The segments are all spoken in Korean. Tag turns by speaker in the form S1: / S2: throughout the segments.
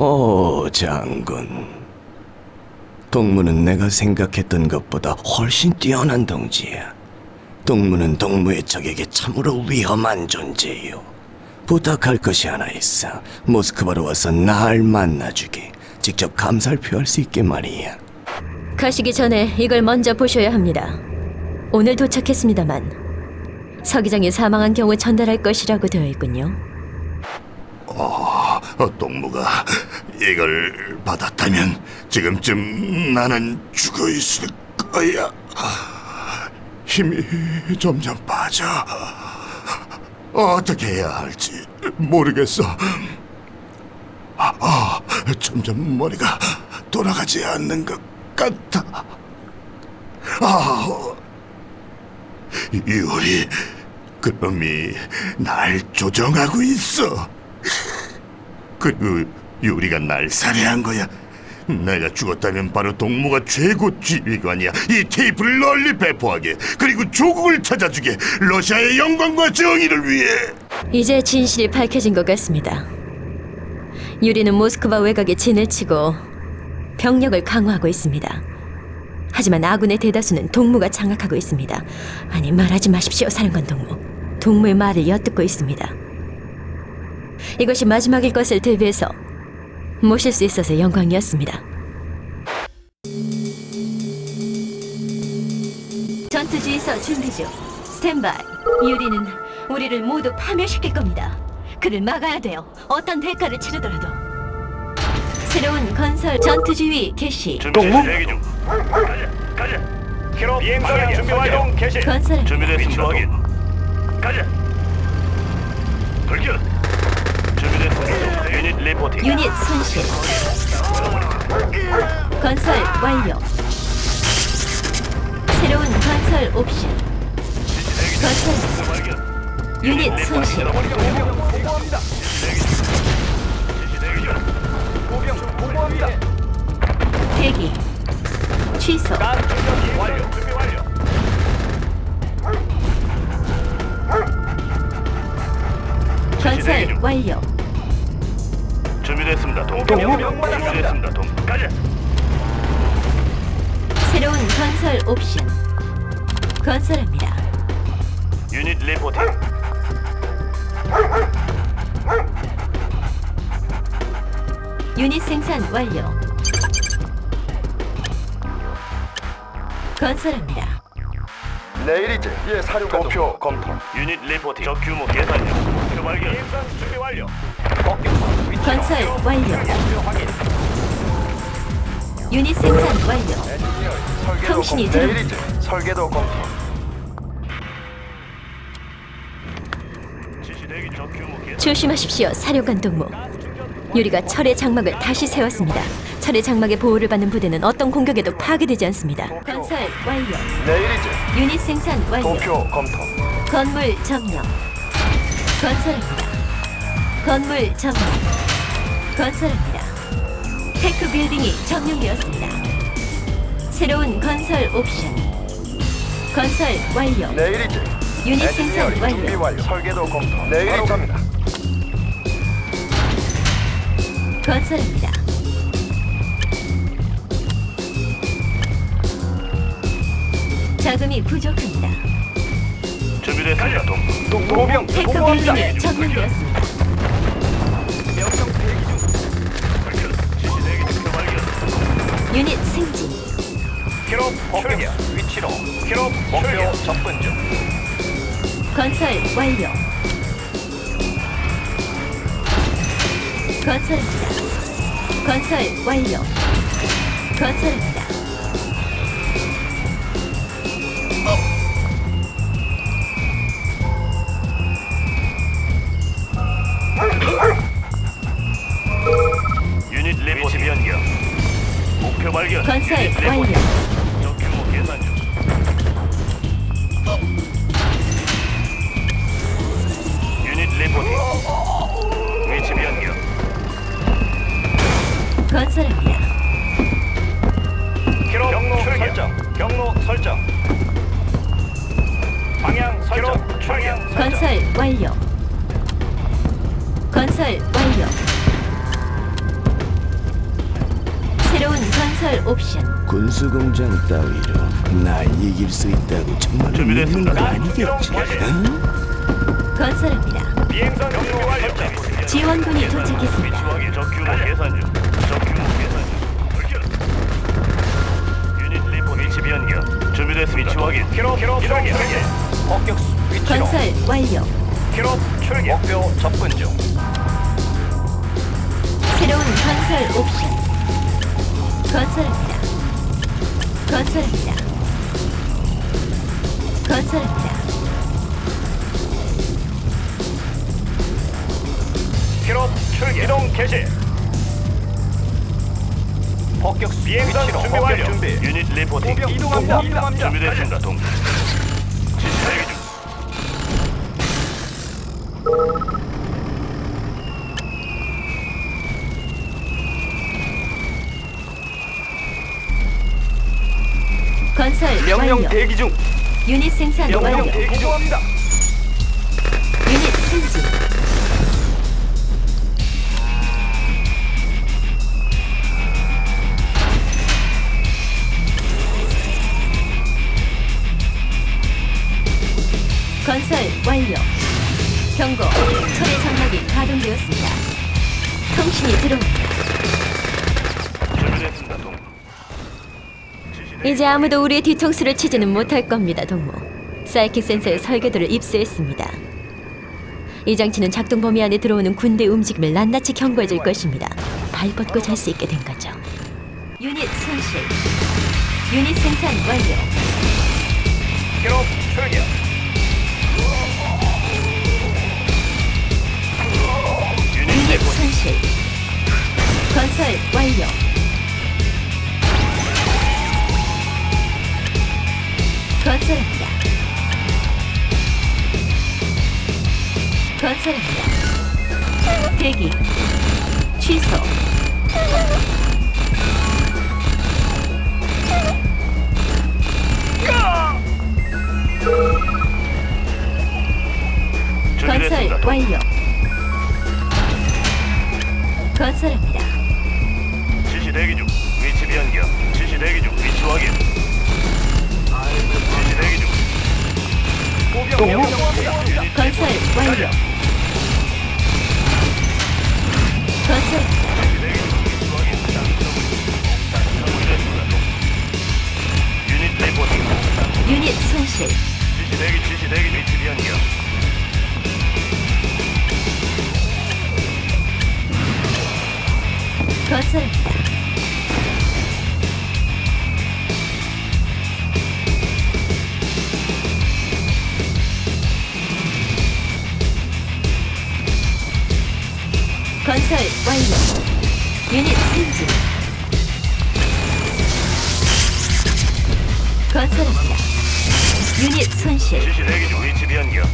S1: 오, 장군. 동무는 내가 생각했던 것보다 훨씬 뛰어난 동지야. 동무는 동무의 적에게 참으로 위험한 존재요. 부탁할 것이 하나 있어. 모스크바로 와서 날 만나주게. 직접 감사를 표할 수 있게 말이야.
S2: 가시기 전에 이걸 먼저 보셔야 합니다. 오늘 도착했습니다만 서기장이 사망한 경우 전달할 것이라고 되어 있군요.
S3: 어, 동무가 이걸 받았다면 지금쯤 나는 죽어 있을 거야. 힘이 점점 빠져. 어떻게 해야 할지 모르겠어. 아, 아, 점점 머리가 돌아가지 않는 것 같아. 아, 유리, 그놈이 날 조정하고 있어. 그리고 유리가 날 살해한 거야. 내가 죽었다면 바로 동무가 최고 지휘관이야. 이 테이프를 널리 배포하게. 그리고 조국을 찾아주게. 러시아의 영광과 정의를 위해.
S2: 이제 진실이 밝혀진 것 같습니다. 유리는 모스크바 외곽에 진을 치고 병력을 강화하고 있습니다. 하지만 아군의 대다수는 동무가 장악하고 있습니다. 아니 말하지 마십시오, 사령관 동무. 동무의 말을 엿듣고 있습니다. 이것이 마지막일 것을 대비해서 모실 수 있어서 영광이었습니다. 전투 지휘서 준비 중. 스탠바이. 유리는 우리를 모두 파멸시킬 겁니다. 그를 막아야 돼요. 어떤 대가를 치르더라도. 새로운 건설 전투 지휘 개시.
S4: 동무 대기 중. 가자, 가자. 기록 비행선 준비 완료. 개시.
S2: 건설
S4: 준비됐습니다. 가자. 불격. 유닛 리포팅.
S2: 유닛 손실. 건설 완료. 새로운 건설 옵션. 건설. 유닛 손실.
S4: 대기.
S2: 취소. 건설 완료.
S4: 준비됐습니다. 동. 준비됐습니다. 동. 가자.
S2: 새로운 건설 옵션. 건설합니다.
S4: 유닛 리포팅.
S2: 유닛 생산 완료. 건설합니다.
S5: 내일이지. 예, 사령관 도표 검토.
S4: 유닛 리포팅. 적 규모 계산요. 목표 발견. 비행선 준비 완료.
S2: 건설 완료. 유닛 생산 완료.
S5: 설계도
S2: 통신이. 들어-
S5: 내일이지. 설계도 검토.
S4: 지시 대기 적 규모 계산.
S2: 조심하십시오, 사령관 동무. 유리가 철의 장막을 다시 세웠습니다. 철의 장막의 보호를 받는 부대는 어떤 공격에도 파괴되지 않습니다. 건설 완료.
S5: 내일이지.
S2: 유닛 생산 완료.
S5: 도표 검토.
S2: 건물 점령. 건설합니다. 건물 점령. 건설합니다. 테크 빌딩이 점령되었습니다. 새로운 건설 옵션. 건설 완료.
S5: 내일이지.
S2: 유닛 생산
S5: 엔지니어링 준비
S2: 완료.
S5: 완료. 설계도 검토. 내일이지. 갑니다.
S2: 건설합니다. 자금이 부족합니다.
S4: 준비됐습니다. 동.
S5: 동무병
S2: 테크 빌딩이 점령되었습니다. 유닛 승진.
S5: 기록 출격. 위치로. 기록 목표 접근 중.
S2: 건설 완료. 건설합니다. 건설 완료. 건설합니다.
S4: 발견.
S2: 건
S1: 군수 공장 따위로 날 이길 수 있다고 정말 믿는
S4: 준비됐습니다.
S1: 거 아니겠지? 응?
S2: 건설합니다.
S4: 비행선 준비 완료.
S2: 지원군이 도착했습니다.
S4: 적규모 계산 중. 적규모 계산 중. 유닛 리포트 위치 변경. 준비됐습니다. 위치 확인. 기록 기록 출격.
S5: 폭격 위치로
S2: 건설 완료.
S4: 기록 출격.
S5: 목표 접근 중
S2: 새로운 건설 옵션. 건설합니다. 건설합니다. 건설합니다.
S4: 기록 출격. 이동 개시.
S5: 폭격
S4: 비행선
S5: 위치로
S4: 준비
S5: 폭격
S4: 완료.
S5: 준비
S4: 유닛 리포팅.
S5: 공격 이동합니다. 이동합니다.
S4: 준비됐습니다. 동. 대기 중.
S2: 건설
S5: 명령
S2: 완료.
S5: 대기 중
S2: 유닛 생산 완료.
S5: 명령 대기 중합니다
S2: 유닛 승진. 건설 완료. 경고. 철의 장막이 가동되었습니다. 통신이 들어옵니다. 이제 아무도 우리의 뒤통수를 치지는 못할 겁니다, 동무. 사이킥 센서의 설계도를 입수했습니다. 이 장치는 작동 범위 안에 들어오는 군대 움직임을 낱낱이 경고해 줄 것입니다. 발 뻗고 잘 수 있게 된 거죠. 유닛 손실. 유닛 생산 완료.
S4: 기록 출격. 유닛.
S2: 손실. 건설 완료. 건설합니다. 건설합니다. 대기. 취소. 건설. 완료. 건설합니다.
S4: 지시 대기 중. 위치 변경. 지시 대기 중. 위치 확인. 유닛
S2: 건설 완료. 건설.
S4: 유닛 리포팅.
S2: 유닛 손실.
S4: 지시 대기 지시 대기 위치 변경.
S2: 건설 건설 완료. 유닛 승진. 건설합니다. 유닛 손실.
S4: 지시 대기 중. 위치 변경.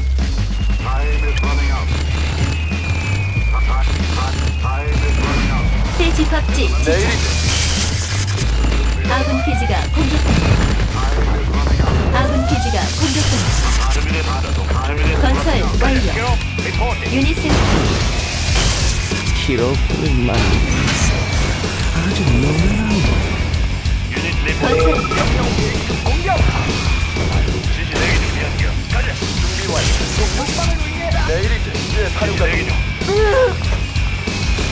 S2: 새 집합지 지정. 아군 기지가 공격합니다. 아군 기지가 공격합니다. 건설 완료. 유닛 생산.
S1: 키로프를 만들면서 아주 놀라워.
S4: 유닛 리포팅.
S2: 건설
S4: 지시 대기 중 변경. 가자. 준비 완료.
S5: 내일이지 이제
S4: 지시 대기 중.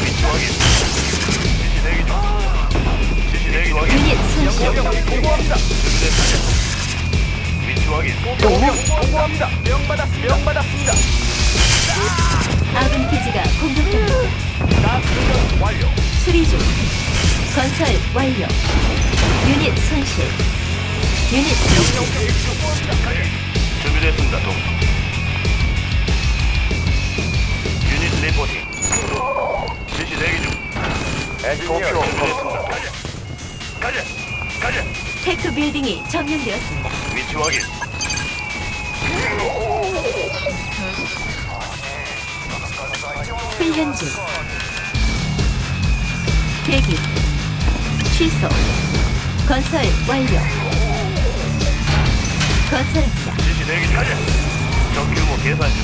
S4: 위치 확인. 지시 대기 중. 지시 대기 중.
S2: 유닛 손실.
S5: 보고합니다
S4: 준비됐습니다. 위치 확인.
S5: 보고합니다 명받았습니다 명받았습니다
S2: 아군 기지가 공격합니다.
S4: 가스 완료.
S2: 수리 중. 건설 완료. 유닛 손실. 유닛 손실.
S4: 준비됐습니다. 동. 유닛 리포팅. 지시 대기 중.
S5: 엔지니어
S4: 준비됐습니다. 가자. 가자. 가자.
S2: 테크 빌딩이 점령되었습니다.
S4: 위치 확인.
S2: 훈련 중. 대기. 취소. 건설 완료. 건설합니다.
S4: 지시 대기 중. 가자. 적규모 계산 중.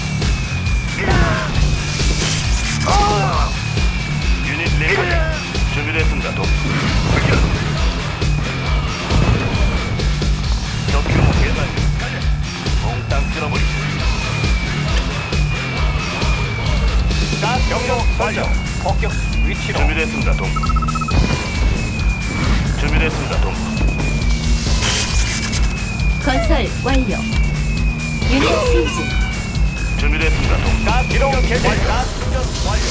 S4: 유닛 리포팅. 준비됐습니다. 동.
S5: 목표 위치로
S4: 준비됐습니다, 동. 준비됐습니다, 동.
S2: 건설 완료. 유닛 승진.
S4: 준비됐습니다, 동.
S5: 가스 이동 개시 가스 충전 완료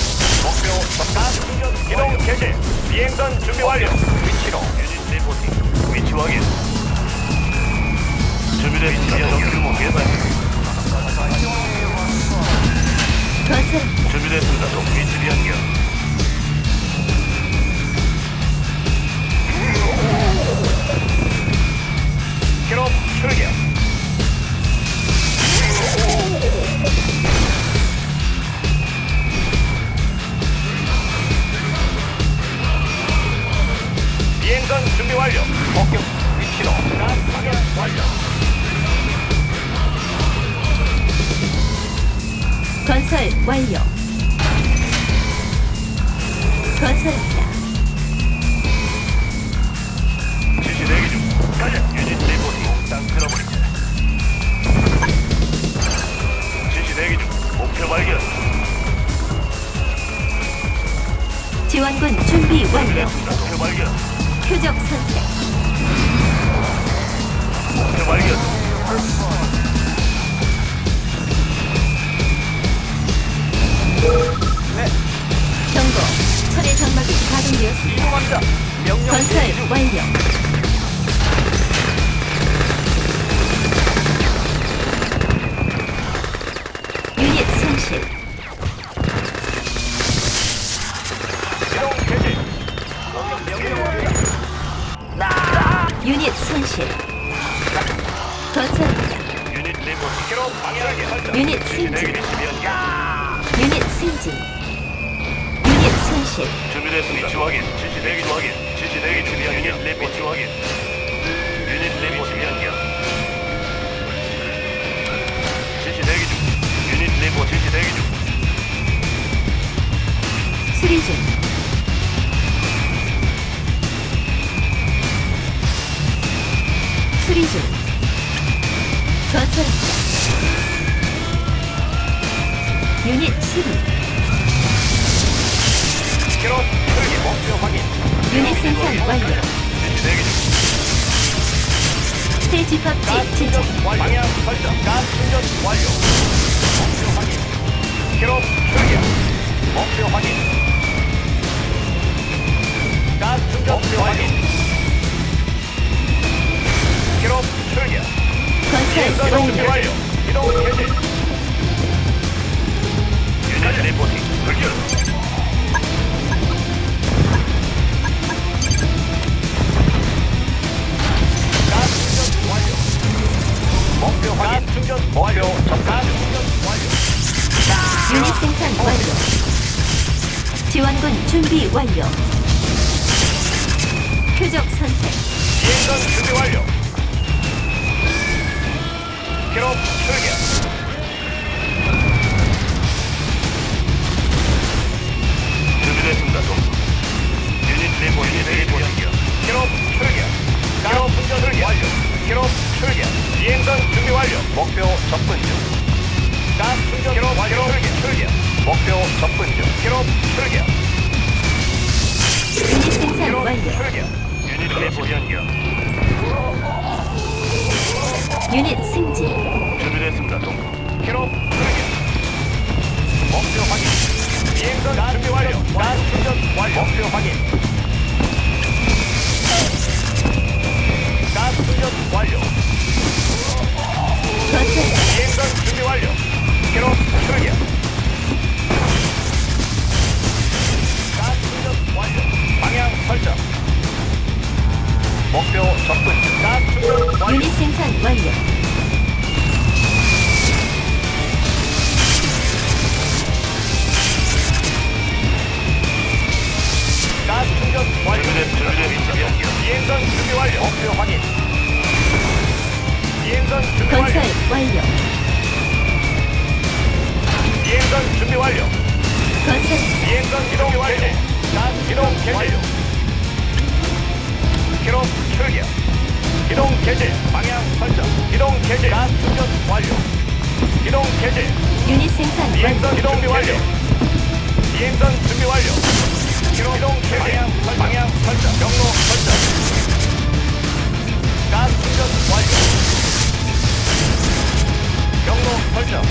S5: 목표 가스 충전 이동 개시 비행선 준비 완료 위치로
S4: 유닛 리포팅. 위치 확인. 준비됐습니다, 동. 규모 계산. 준비됐습니다, 동. 위치 변경.
S5: 기록 출격 비행선 준비 완료 목표 위치로 가스 방향 완료
S2: 건설 완료. 건설합니다.
S4: 지시 대기 중. 가자. 유닛 리포팅. 땅 쓸어버리자. 지시 대기 중. 목표 발견.
S2: 지원군 준비 완료.
S4: 준비됐습니다. 목표 발견.
S2: 표적 선택.
S4: 목표 발견.
S2: 경고. 철의 장막이 가동되었습니다.
S5: 이동합니다 명령
S2: 건설 완료. 유닛 수리.
S5: 기록 출격 목표 확인
S2: 유닛 생산 완료.
S4: 대기 중.
S2: 새 집합지
S5: 가스
S2: 지정.
S5: 충전 완료 방향 설정 가스 충전 완료 목표 확인 기록 출격 목표 확인 가스 충전 목표 확인 기록 출격
S2: 건설. 완료
S5: 이동 개시
S2: 지원군 준비 완료. 표적 선택.
S5: 비행선 준비 완료. 기록 출격.
S4: 준비됐습니다. 동. 유닛 리포 유닛 리포 변경.
S5: 기록 출격. 기록 운전 완료. 기록 출격. 비행선 준비 완료. 목표 접근 중. 가스 충전 기록 완료. 출격. 출격. 목표 접근 중. 기록 출격.
S2: 유닛 생산
S5: 기록
S2: 완료.
S5: 출격.
S4: 유닛 리포 변경.
S2: 유닛 승진.
S4: 준비됐습니다. 동.
S5: 기록 출격. 목표 확인. 비행선 준비 완료. 가스 충전 완료. 목표 확인. 가스 충전 완료. 비행선 준비 완료. 기록 출격. 가스 충전 완료. 방향 설정. 목표 접근. 중. 가스 충전 완료.
S2: 유닛 생산 완료.
S5: 가스 충전 완료. 비행선 준비 완료. 목표 확인. 비행선 준비
S2: 건설
S5: 완료.
S2: 완료.
S5: 비행선 준비 완료.
S2: 건설
S5: 비행선 이동 완료. 가스 이동 개시. 기록 출격. 이동 개시. 방향 설정. 이동 개시. 가스 충전 완료. 이동 개시.
S2: 유닛 생산 완료.
S5: 비행선 준비 완료. 비행선 준비 완료. 기동. 방향 설정. 방향 설정. 경로 설정. 가스 충전 완료. 경로 설정.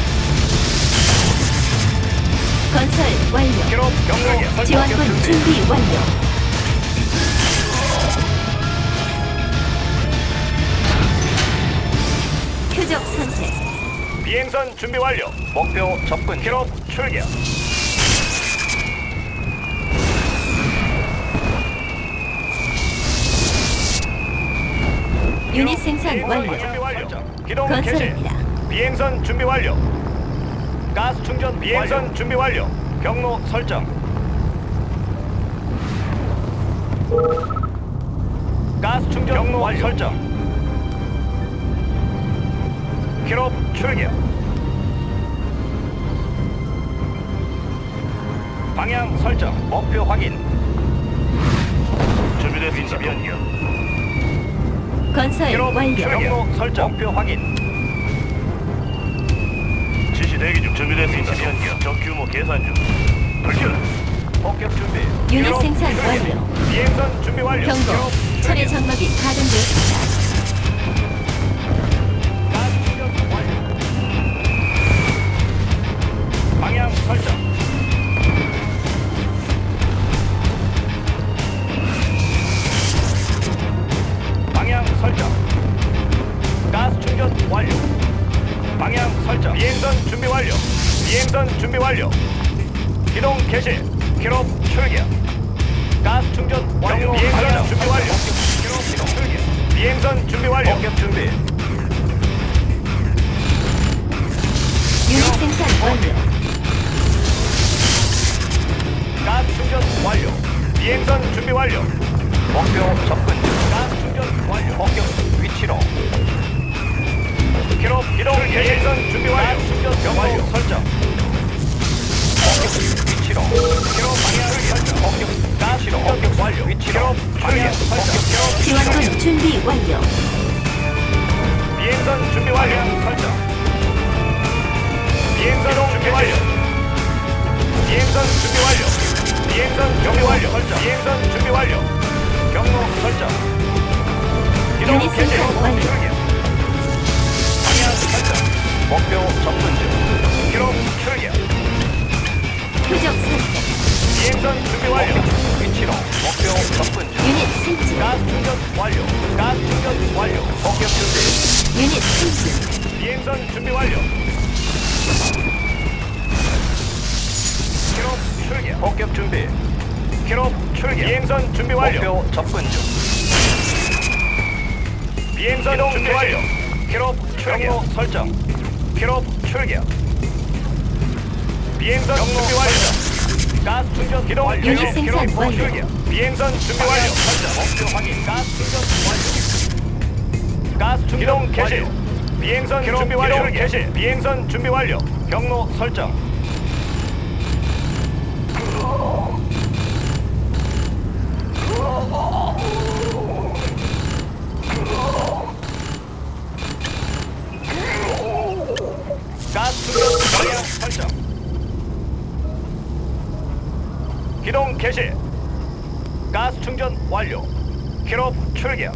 S2: 건설 완료.
S5: 기록 경로 설정.
S2: 지원군 준비 완료. 표적 선택.
S5: 비행선 준비 완료. 목표 접근. 기록 출격.
S2: 유닛 생산 완료.
S5: 준비 완료. 기동 개시.
S2: 건설합니다.
S5: 비행선 준비 완료. 가스 충전 비행선 준비 완료. 경로 설정. 가스 충전 경로 완료. 설정. 기록 출격. 방향 설정. 목표 확인.
S4: 준비됐습니다.
S2: 건설
S5: 기록
S2: 완료.
S5: 경로 설정. 목표 확인.
S4: 지시 대기 중 준비됐습니다. 변경. 적 규모 계산 중. 돌격.
S5: 목격 준비.
S2: 유닛
S5: 기록
S2: 생산. 완료.
S5: 비행선 준비 완료.
S2: 경고. 철의. 장막이 가동되었습니다.
S5: 준비 완료. 비행선 준비 완료. 기동 개시. 기록 출격. 가스 충전 완료. 비행선 준비 완료. 기록 기동 출격. 비행선 준비 완료. 공격 준비.
S2: 유닛 생산 완료.
S5: 가스 충전 완료. 비행선 준비 완료. 목표 접근. 가스 충전 완료. 목표 위치로. 기록 기동 비행선 준비 완료. 경로 설정. 목표 위치로. 기록 방향 설정. 목표 가스 충전 완료. 위치로. 방향 설정. 기록
S2: 지원군 준비 완료.
S5: 비행선 준비 완료. 설정. 비행선 준비 완료. 비행선 준비 완료. 비행선 준비 완료. 설정. 비행선 준비 완료. 경로 설정.
S2: 유닛. 생산 완료.
S5: 설정. 목표 접근 중. 기록 출격.
S2: 표적 선택.
S5: 비행선 준비 완료. 위치로. 목표 접근 중.
S2: 유닛 승진.
S5: 가스 충전 완료. 가스 충전 완료. 목격 준비.
S2: 유닛 승진.
S5: 비행선 준비 완료. 기록 출격. 목격 준비. 기록 출격. 비행선 준비 완료. 목표 접근 중. 비행선 준비 완료. 기록 출격. 설정. 기록 출격. 비행선 준비 완료. 가스 충전 기동 완료.
S2: 유닛 생산
S5: 기록
S2: 완료.
S5: 출격. 비행선 준비 완료. 설정. 목표 확인. 가스 충전 완료. 가스 충전 개시. 비행선 준비 완료. 개시. 비행선 준비 완료. 경로 설정. 가스 충전 방향 설정. 기동 개시. 가스 충전 완료. 기록 출격.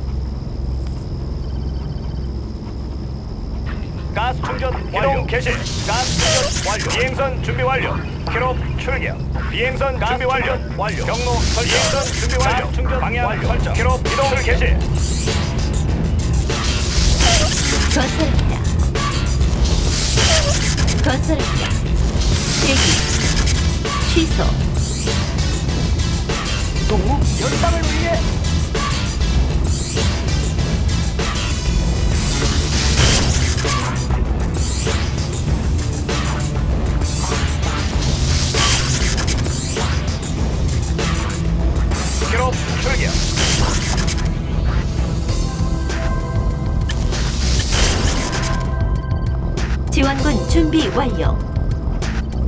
S5: 가스 충전 완료. 개시. 가스 충전 완료. 비행선 준비 완료. 기록 출격. 비행선 준비 완료. 완료. 경로 설정. 비행선 준비 완료. 가스 충전 방향 완료. 설정. 기록 이동 개시.
S2: 건설합니다. 건설합니다. 대기. 취소.
S5: 연방을 위해 기록 출격.
S2: 지원군 준비 완료.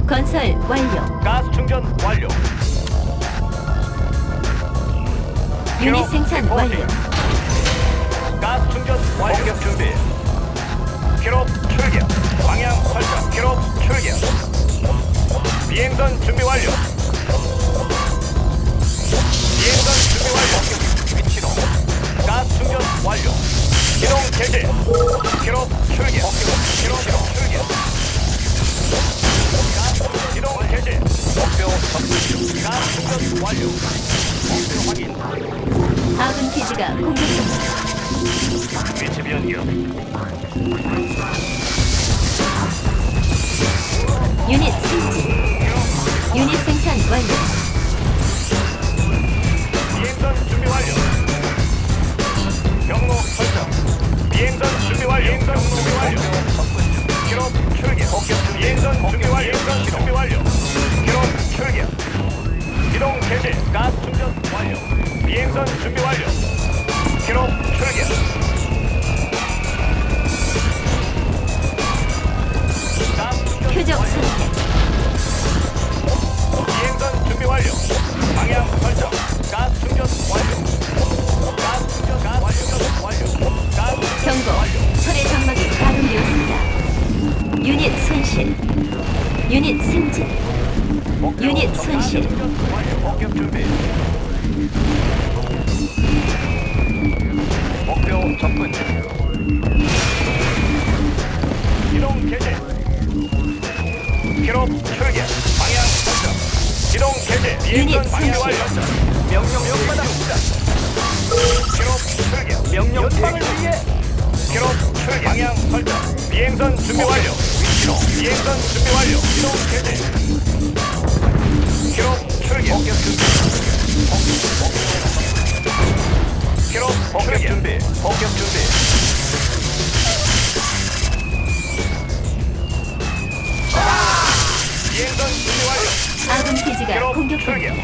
S2: 건설 완료.
S5: 가스 충전 완료.
S2: 유닛 생산 완료.
S5: 가스 충전 완료. 공격 준비. 기록 출격. 방향 설정. 기록 출격. 비행선 준비 완료. 비행선 준비 완료. 위치로. 가스 충전 완료. 기동 개시. 기록 출격. 기록 출격. 목표 접근. 가스 완료. 목표 확인.
S2: 아군 기지가 공격됩니다.
S4: 위치 변경.
S2: 유닛 승진. 유닛 생산 완료.
S5: 비행선 준비 완료. 경로 설정. 비행선 준비 완료. 비행선 준비 완료. 기록 출격. 비행선 준비 완료. 비행선 준비 완료. 기록 출격. 기동 개시. 가스 충전 완료. 비행선 준비 완료. 기록 출격.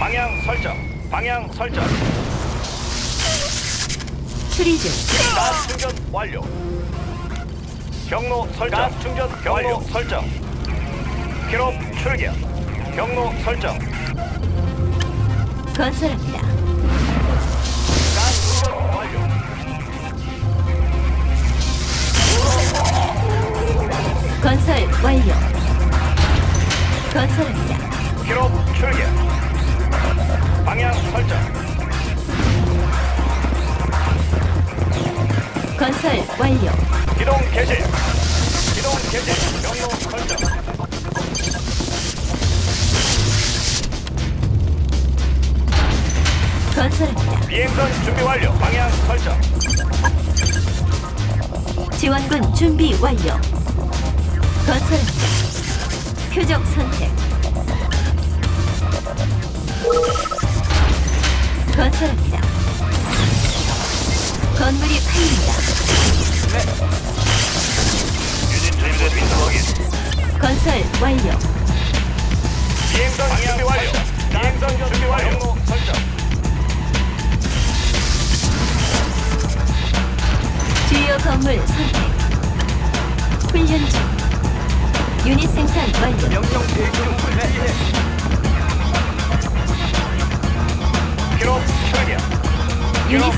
S5: 방향 설정. 방향 설정.
S2: 수리 중.
S5: 가스 충전 완료. 경로 설정. 가스 충전 경로 설정. 기록 출격. 경로 설정.
S2: 건설합니다.
S5: 가스 충전 완료.
S2: 건설 완료. 건설합니다.
S5: 기록 출격. 방향 설정.
S2: 건설 완료.
S5: 기동 개시. 기동 개시. 경로 설정.
S2: 건설합니다.
S5: 비행선 준비 완료. 방향 설정.
S2: 지원군 준비 완료. 건설합니다. 표적 선택. 건설합니다. 건물이 팔립니다. 건설 완료. 주요 건물 선택. 훈련 중. 유닛 생산 완료.
S5: 명령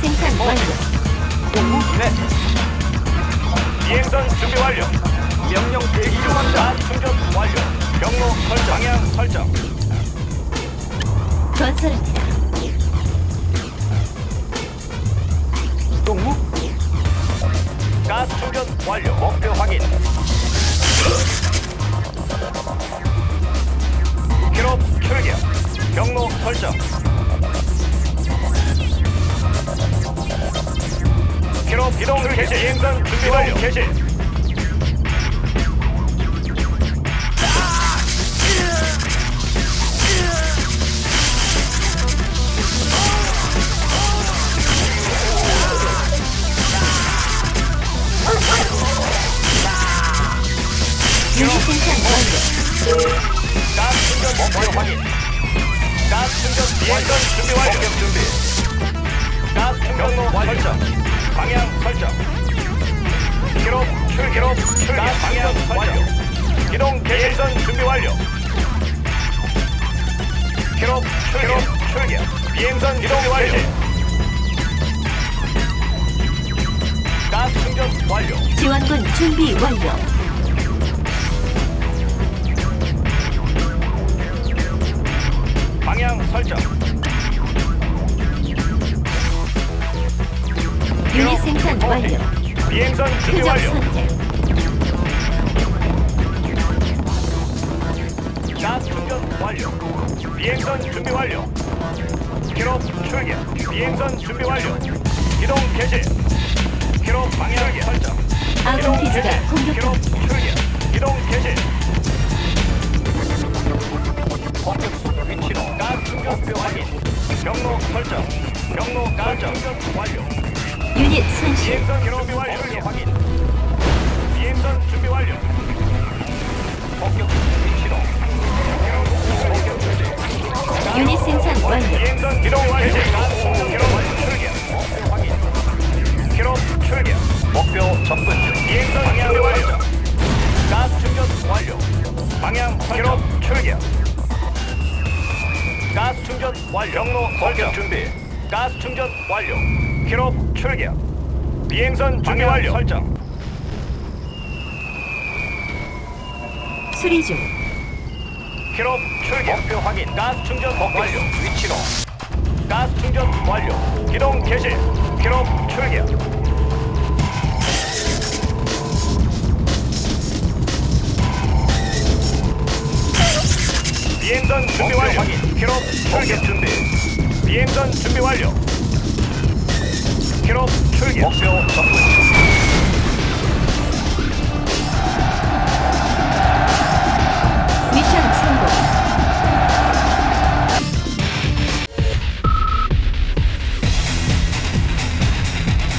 S2: 생산 완료.
S5: 네. 비행선 준비 완료. 명령 대기 중 합니다. 충전 완료. 경로 설정. 방향 설정.
S2: 건설합니다.
S5: 동무. 가스 충전 완료. 목표 확인. 기록 출격. 경로 설정. 기록 기동 개시. 비행선 준비 완료. 개시. 가스 충전 목표 확인. 가스 충전 비행선 준비 완료. 목격 준비. 가스 충전 설정. 방향 설정. 기록 출 기록 출 방향 설정. 기동 개선 준비 완료. 기록 출 기록 출격. 비행선 기동 완료. 가스 충전 완료.
S2: 지원군 준비 완료.
S5: 방향 설정.
S2: 유닛 생산 완료.
S5: 비행선 준비
S2: 표적
S5: 완료.
S2: 선택.
S5: 충전 완료. 비행선 준비 완료. 기록 출격. 비행선 준비 완료. 기동 개시. 기록 방향 설정.
S2: 아군
S5: 기동
S2: 기지가
S5: 개시. 기록
S2: 공격합니다.
S5: 출격. 기동 개시. 공격 위치로 가스 충전 확인. 경로 설정. 경로 가스 충전 완료.
S2: 유닛 손실.
S5: 비행선 준비 완료. 확인. 비행선 준비 완료.
S2: 유닛 생산 완료.
S5: 비행선 기동 완료. 기록 출격. 목표 확인. 기록 출격. 목표 접근 중. 비행선 준비 완료. 가스 충전 완료. 방향 기록 출격. 가스 충전 완료. 경로 공격 준비. 가스 충전 완료. 기록 출격. 비행선 준비 완료. 설정.
S2: 수리 중.
S5: 기록 출격. 목표 확인. 가스 충전 완료. 위치로. 가스 충전 완료. 기동 개시. 기록 출격. 비행선 준비 완료. 확인. 기록 출격 준비. 비행선 준비 완료. 기록 출격. 목표 접근 중.